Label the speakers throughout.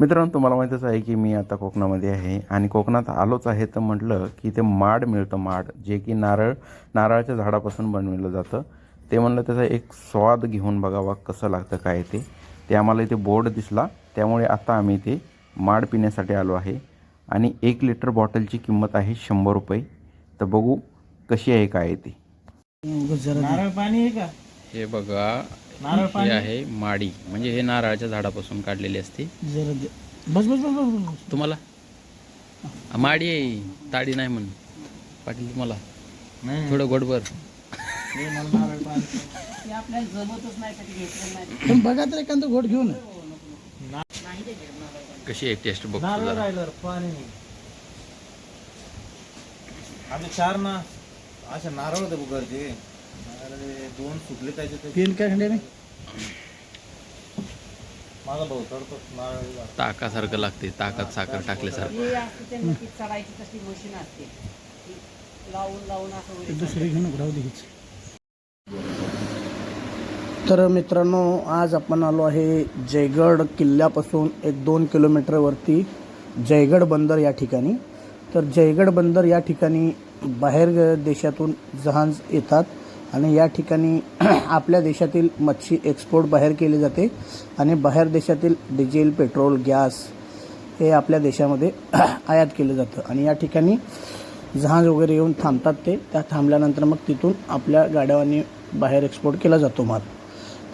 Speaker 1: मित्रांनो तुम्हाला माहीतच आहे की मी आता कोकणामध्ये आहे आणि कोकणात आलोच आहे तर म्हटलं की ते माड मिळतं माड जे की नारळ नारळाच्या झाडापासून बनवलं जातं. ते म्हणलं त्याचा एक स्वाद घेऊन बघावा कसं लागतं काय ते. ते आम्हाला इथे बोर्ड दिसला त्यामुळे आता आम्ही इथे माड पिण्यासाठी आलो आहे. आणि एक लिटर बॉटलची किंमत आहे शंभर रुपये. तर बघू कशी आहे काय आहे ती.
Speaker 2: नारळ पाणी आहे का?
Speaker 1: हे बघा हे आहे माडी. म्हणजे हे नारळाच्या झाडापासून काढलेली असते.
Speaker 2: जरा दे. बस बस बस बस बस
Speaker 1: तुम्हाला? माडी आहे. ताडी नाही म्हण पाटील तुम्हाला?
Speaker 2: नाही.
Speaker 1: थोडं गोडभर
Speaker 2: हे मला नारळ पाणी. पण बघा तर एखादं घोट घेऊन.
Speaker 1: कशी आहे टेस्ट
Speaker 2: पाणी आम्ही चार ना. असे नारळ होते अरे दोन सुटले त्याचे ते तीन काय खंडे नाही माझा भाऊ चढतो नारळ
Speaker 1: ताकासारखं लागते ताकात साखर टाकल्यासारखं.
Speaker 3: हे असते त्यांना ती चढायची तशी मशीन असते. ती लावून लावून असं वर
Speaker 2: दुसरी घेऊन राहू तर मित्रांनो आज आपण आलो आहे जयगड किल्ल्यापासून एक दोन किलोमीटरवरती जयगड बंदर या ठिकाणी. तर जयगड बंदर या ठिकाणी बाहेर देशातून जहाज येतात. आणि या ठिकाणी आपल्या देशातील मच्छी एक्सपोर्ट बाहेर केली जाते आणि बाहेर देशातील डिझेल पेट्रोल गॅस हे आपल्या देशामध्ये आयात केलं जातं. आणि या ठिकाणी जहाज वगैरे येऊन थांबतात ते. त्या थांबल्यानंतर मग तिथून आपल्या गाड्यावानी बाहेर एक्सपोर्ट केला जातो माल.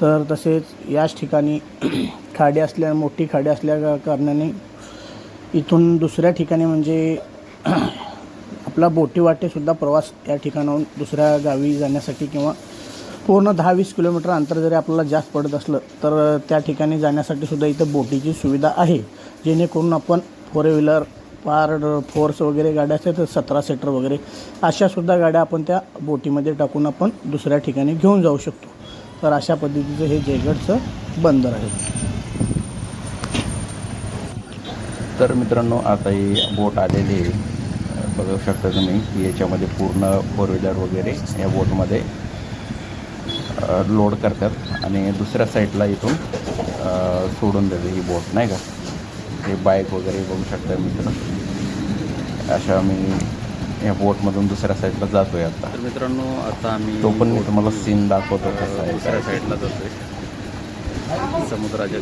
Speaker 2: तर तसेच याच ठिकाणी खाडी असल्या मोठी खाडी असल्या कारणाने इथून दुसऱ्या ठिकाणी म्हणजे आपला बोटी वाटेसुद्धा प्रवास या ठिकाणाहून दुसऱ्या गावी जाण्यासाठी किंवा पूर्ण दहा वीस किलोमीटर अंतर जरी आपल्याला जास्त पडत असलं तर त्या ठिकाणी जाण्यासाठी सुद्धा इथं बोटीची सुविधा आहे. जेणेकरून आपण फोर व्हीलर पार फोर्स वगैरे गाड्या असतात तर सतरा सीटर वगैरे अशासुद्धा गाड्या आपण त्या बोटीमध्ये टाकून आपण दुसऱ्या ठिकाणी घेऊन जाऊ शकतो. तर अशा पद्धतीचं हे जयगडचं बंदर आहे.
Speaker 1: तर मित्रांनो आता ही बोट आलेली आहे. बघू शकता तुम्ही. की याच्यामध्ये पूर्ण फोर व्हीलर वगैरे या बोटमध्ये लोड करतात. आणि दुसऱ्या साईडला इथून सोडून देते ही बोट नाही का? हे बाईक वगैरे बघू शकता मित्र अशा आम्ही या बोटमधून दुसऱ्या साईडला जातोय आता. तर मित्रांनो आता आम्ही तो पण मी तुम्हाला सीन दाखवतो कसा आहे दुसऱ्या साईडला जातोय. समुद्राच्या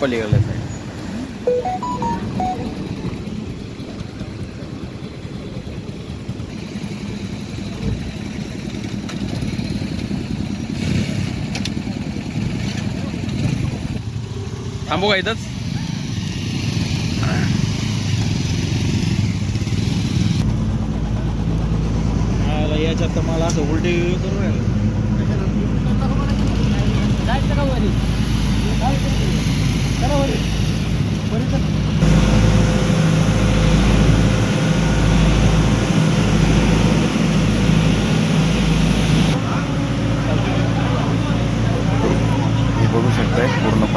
Speaker 1: पलीकडल्या साईड थांबू का इथंच?
Speaker 2: याच्यात तर मला असं उलटी करू
Speaker 3: जायचं का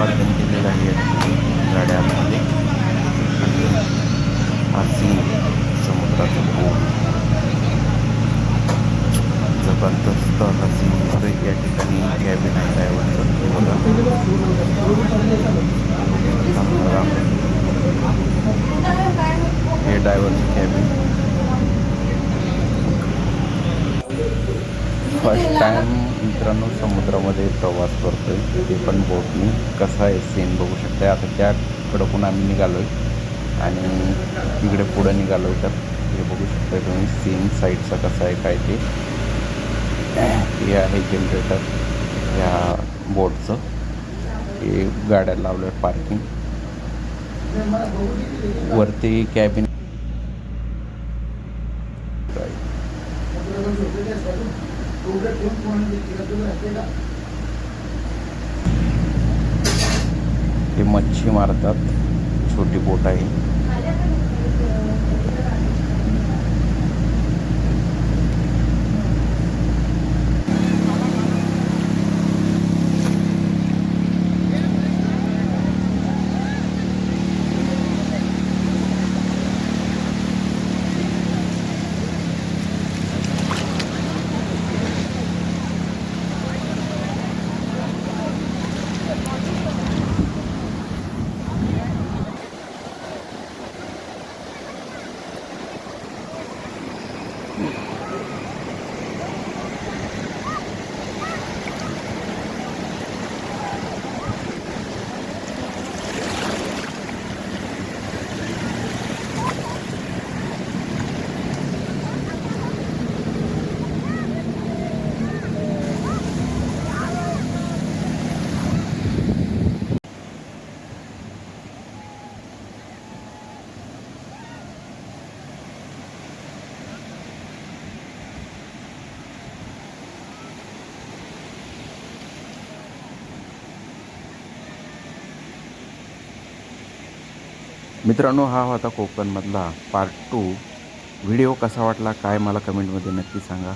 Speaker 1: पार्किंग केलेलं आहे या ठिकाणी गाड्या आतमध्ये हा सीन समुद्राचा पूल. जबरदस्त हसी या ठिकाणी कॅबिन आहे ड्रायव्हरचं. हे बघा. हे ड्रायव्हरचं कॅबिन. फर्स्ट टाइम मित्रांनो समुद्रामध्ये प्रवास करतोय. ते पण बोटनी कसा आहे सीन बघू शकताय. आता त्याकडं पण आम्ही निघालो आहे आणि तिकडे पुढं निघालो आहे तर हे बघू शकता तुम्ही सीन साईडचा कसा आहे काय ते. हे आहे जनरेटर या बोटचं हे गाड्या लावलं आहे पार्किंग वरती कॅबिन हे मच्छी मारतात. छोटी बोट आहे. मित्रांनो हा होता कोकणमधला पार्ट टू व्हिडिओ कसा वाटला काय मला कमेंटमध्ये नक्की सांगा.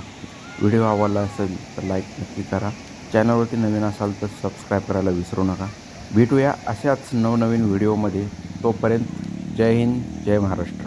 Speaker 1: व्हिडिओ आवडला असेल तर लाईक नक्की करा. चॅनलवरती नवीन असाल तर सबस्क्राईब करायला विसरू नका. भेटूया अशाच नवनवीन व्हिडिओमध्ये. तोपर्यंत जय हिंद जय महाराष्ट्र.